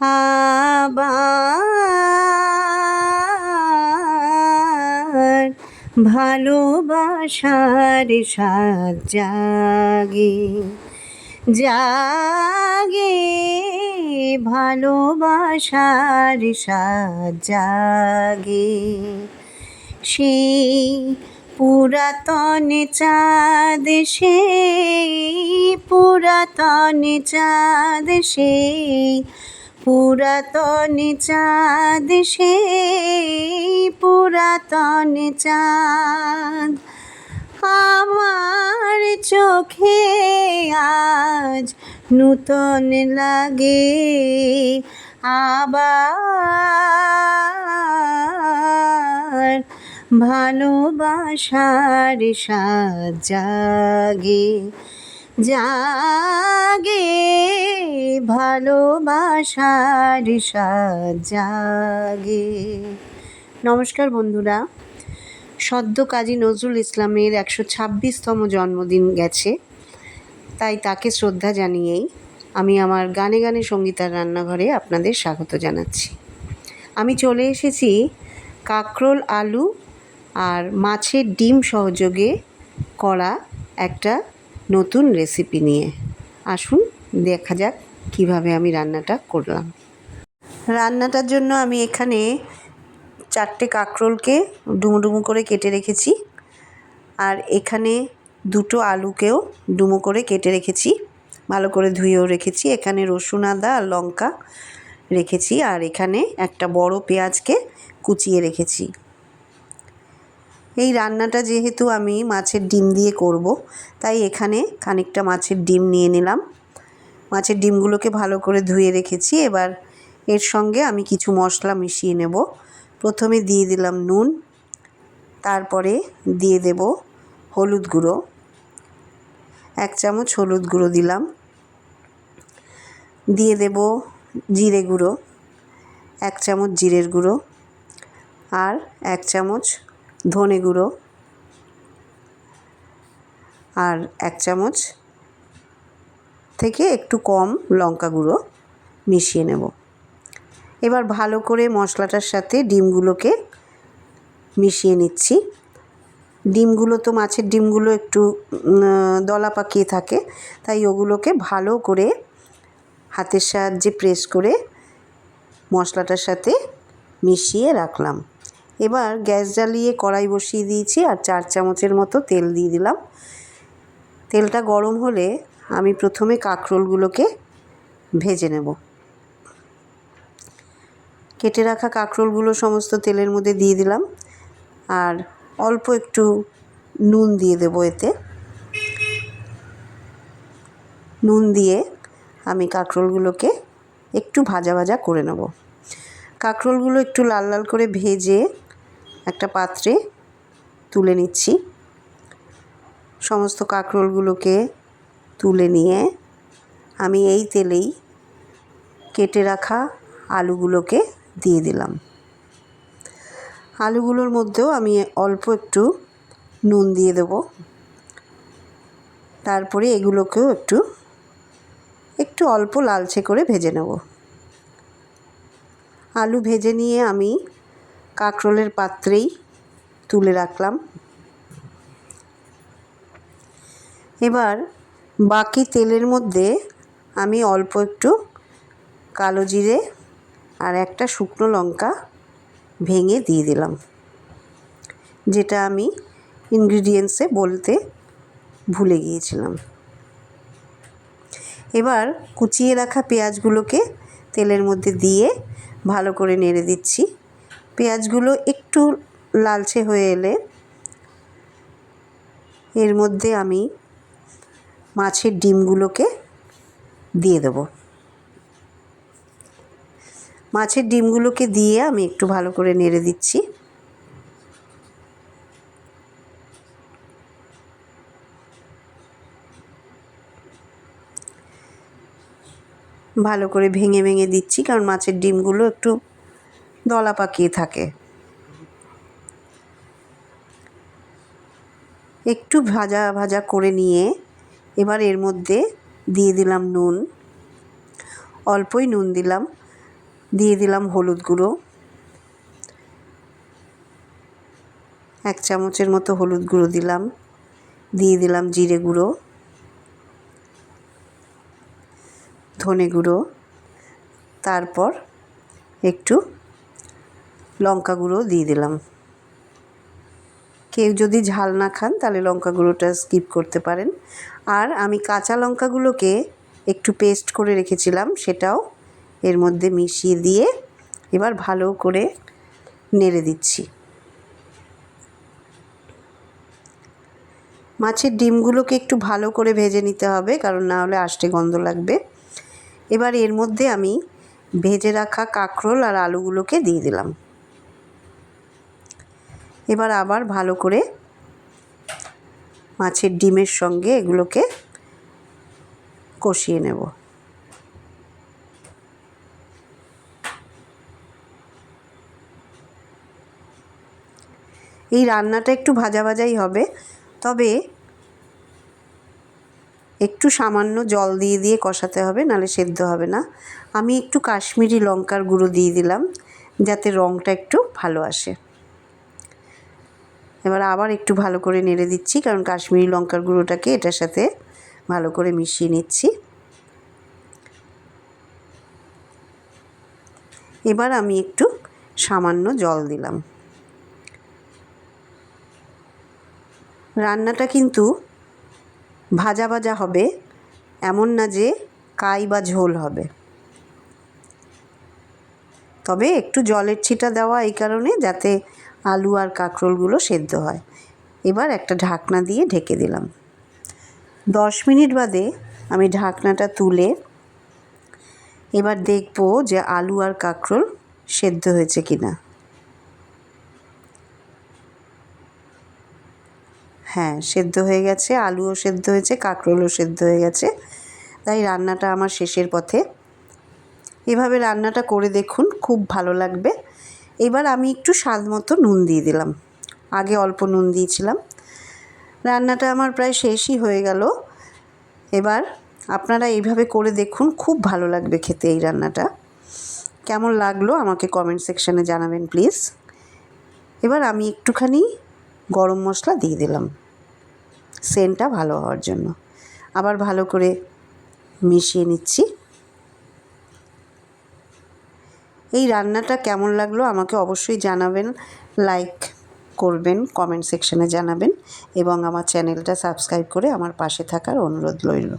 আবার ভালোবাসার সাজ জাগে জাগে ভালোবাসার সাজ জাগে। সেই পুরাতন চাঁদ সেই পুরাতন চাঁদ সেই পুরাতন চাঁদ সেই পুরাতন চাঁদ আমার চোখে আজ নূতন লাগে আবার ভালোবাসার সাজ জাগে ভালোবাসার জাগে নমস্কার বন্ধুরা, সদ্য কাজী নজরুল ইসলামের একশো ছাব্বিশতম জন্মদিন গেছে, তাই তাকে শ্রদ্ধা জানিয়েই আমি আমার গানে গানে সঙ্গীতার রান্নাঘরে আপনাদের স্বাগত জানাচ্ছি। আমি চলে এসেছি কাঁকরোল আলু আর মাছের ডিম সহযোগে করা একটা নতুন রেসিপি নিয়ে। আসুন, দেখা যাক কীভাবে আমি রান্নাটা করলাম। রান্নাটার জন্য আমি এখানে চারটে কাঁকরোলকে ডুমো ডুমো করে কেটে রেখেছি। আর এখানে দুটো আলুকেও ডুমো করে কেটে রেখেছি। ভালো করে ধুয়েও রেখেছি। এখানে রসুন, আদা আর লঙ্কা রেখেছি। আর এখানে একটা বড় পেঁয়াজকে কুচিয়ে রেখেছি। এই রান্নাটা যেহেতু আমি মাছের ডিম দিয়ে করব, তাই এখানে খানিকটা মাছের ডিম নিয়ে নিলাম। মাছের ডিমগুলোকে ভালো করে ধুয়ে রেখেছি, এবার এর সঙ্গে আমি কিছু মশলা মিশিয়ে নেব। প্রথমে দিয়ে দিলাম নুন, তারপরে দিয়ে দেব হলুদ গুঁড়ো। এক চামচ হলুদ গুঁড়ো দিলাম। দিয়ে দেব জিরে গুঁড়ো, এক চামচ জিরের গুঁড়ো আর এক চামচ ধনে গুঁড়ো আর এক চামচ থেকে একটু কম লঙ্কা গুঁড়ো মিশিয়ে নেব। এবার ভালো করে মশলাটার সাথে ডিমগুলোকে মিশিয়ে নিচ্ছি। ডিমগুলো তো মাছের ডিমগুলো একটু দলা পাকিয়ে থাকে, তাই ওগুলোকে ভালো করে হাতের সাহায্যে প্রেস করে মশলাটার সাথে মিশিয়ে রাখলাম। এবার গ্যাস জ্বালিয়ে কড়াই বসিয়ে দিয়েছি আর চার চামচের মতো তেল দিয়ে দিলাম। তেলটা গরম হলে আমি প্রথমে কাঁকরোলগুলোকে ভেজে নেব। কেটে রাখা কাঁকরোলগুলো সমস্ত তেলের মধ্যে দিয়ে দিলাম আর অল্প একটু নুন দিয়ে দেবো এতে। নুন দিয়ে আমি কাঁকরোলগুলোকে একটু ভাজা ভাজা করে নেব। কাঁকরোলগুলো একটু লাল লাল করে ভেজে একটা পাত্রে তুলে নিচ্ছি। সমস্ত কাঁকরোলগুলোকে তুলে নিয়ে আমি এই তেলেই কেটে রাখা আলুগুলোকে দিয়ে দিলাম। আলুগুলোর মধ্যেও আমি অল্প একটু নুন দিয়ে দেবো। তারপরে এগুলোকেও একটু একটু অল্প লালচে করে ভেজে নেব। আলু ভেজে নিয়ে আমি কাঁকরোলের পাত্রেই তুলে রাখলাম। এবার বাকি তেলের মধ্যে আমি অল্প একটু কালো জিরে আর একটা শুকনো লঙ্কা ভেঙে দিয়ে দিলাম, যেটা আমি ইনগ্রিডিয়েন্টসে বলতে ভুলে গিয়েছিলাম। এবার কুচিয়ে রাখা পেঁয়াজগুলোকে তেলের মধ্যে দিয়ে ভালো করে নেড়ে দিচ্ছি। পেঁয়াজগুলো একটু লালচে হয়ে এলে এর মধ্যে আমি মাছের ডিমগুলোকে দিয়ে দেব। মাছের ডিমগুলোকে দিয়ে আমি একটু ভালো করে নেড়ে দিচ্ছি। ভালো করে ভেঙে ভেঙে দিচ্ছি, কারণ মাছের ডিমগুলো একটু দলা পাকিয়ে থাকে। একটু ভাজা ভাজা করে নিয়ে এবার এর মধ্যে দিয়ে দিলাম নুন। অল্পই নুন দিলাম। দিয়ে দিলাম হলুদ গুঁড়ো। এক চামচের মতো হলুদ গুঁড়ো দিলাম। দিয়ে দিলাম জিরে গুঁড়ো। ধনে গুঁড়ো। তারপর একটু লঙ্কা গুঁড়ো দিয়ে দিলাম। কেউ যদি ঝাল না খান, তাহলে লঙ্কা গুঁড়োটা স্কিপ করতে পারেন। আর আমি কাঁচা লঙ্কাগুলোকে একটু পেস্ট করে রেখেছিলাম, সেটাও এর মধ্যে মিশিয়ে দিয়ে এবার ভালো করে নেড়ে দিচ্ছি। মাছের ডিমগুলোকে একটু ভালো করে ভেজে নিতে হবে, কারণ না হলে আষ্টে গন্ধ লাগবে। এবার এর মধ্যে আমি ভেজে রাখা কাঁকরোল আর আলুগুলোকে দিয়ে দিলাম। এবার আবার ভালো করে মাছের ডিমের সঙ্গে এগুলোকে কষিয়ে নেব। এই রান্নাটা একটু ভাজা ভাজাই হবে, তবে একটু সামান্য জল দিয়ে দিয়ে কষাতে হবে, নাহলে সেদ্ধ হবে না। আমি একটু কাশ্মীরি লঙ্কার গুঁড়ো দিয়ে দিলাম, যাতে রঙটা একটু ভালো আসে। এবার আবার একটু ভালো করে নেড়ে দিচ্ছি, কারণ কাশ্মীরি লঙ্কার গুঁড়োটাকে এটার সাথে ভালো করে মিশিয়ে নিচ্ছি। এবার আমি একটু সামান্য জল দিলাম। রান্নাটা কিন্তু ভাজা ভাজা হবে, এমন না যে কাই বা ঝোল হবে। তবে একটু জলের ছিটা দেওয়া এই কারণে যাতে আলু আর কাঁকরোলগুলো সেদ্ধ হয়। এবার একটা ঢাকনা দিয়ে ঢেকে দিলাম। দশ মিনিট বাদে আমি ঢাকনাটা তুলে এবার দেখব যে আলু আর কাঁকরোল সেদ্ধ হয়েছে কি না হ্যাঁ সেদ্ধ হয়ে গেছে, আলুও সেদ্ধ হয়েছে, কাঁকরোলও সেদ্ধ হয়ে গেছে। তাই রান্নাটা আমার শেষের পথে। এভাবে রান্নাটা করে দেখুন, খুব ভালো লাগবে। এবার আমি একটু স্বাদ মতো নুন দিয়ে দিলাম। আগে অল্প নুন দিয়েছিলাম। রান্নাটা আমার প্রায় শেষই হয়ে গেল। এবার আপনারা এইভাবে করে দেখুন, খুব ভালো লাগবে খেতে এই রান্নাটা। কেমন লাগল আমাকে কমেন্ট সেকশানে জানাবেন প্লিজ এবার আমি একটুখানি গরম মশলা দিয়ে দিলাম। সেন্টটা ভালো হওয়ার জন্য। আবার ভালো করে মিশিয়ে নিচ্ছি। এই রান্নাটা কেমন লাগল আমাকে অবশ্যই জানাবেন লাইক করবেন কমেন্ট সেকশনে জানাবেন এবং আমার চ্যানেলটা সাবস্ক্রাইব করে আমার পাশে থাকার অনুরোধ রইল।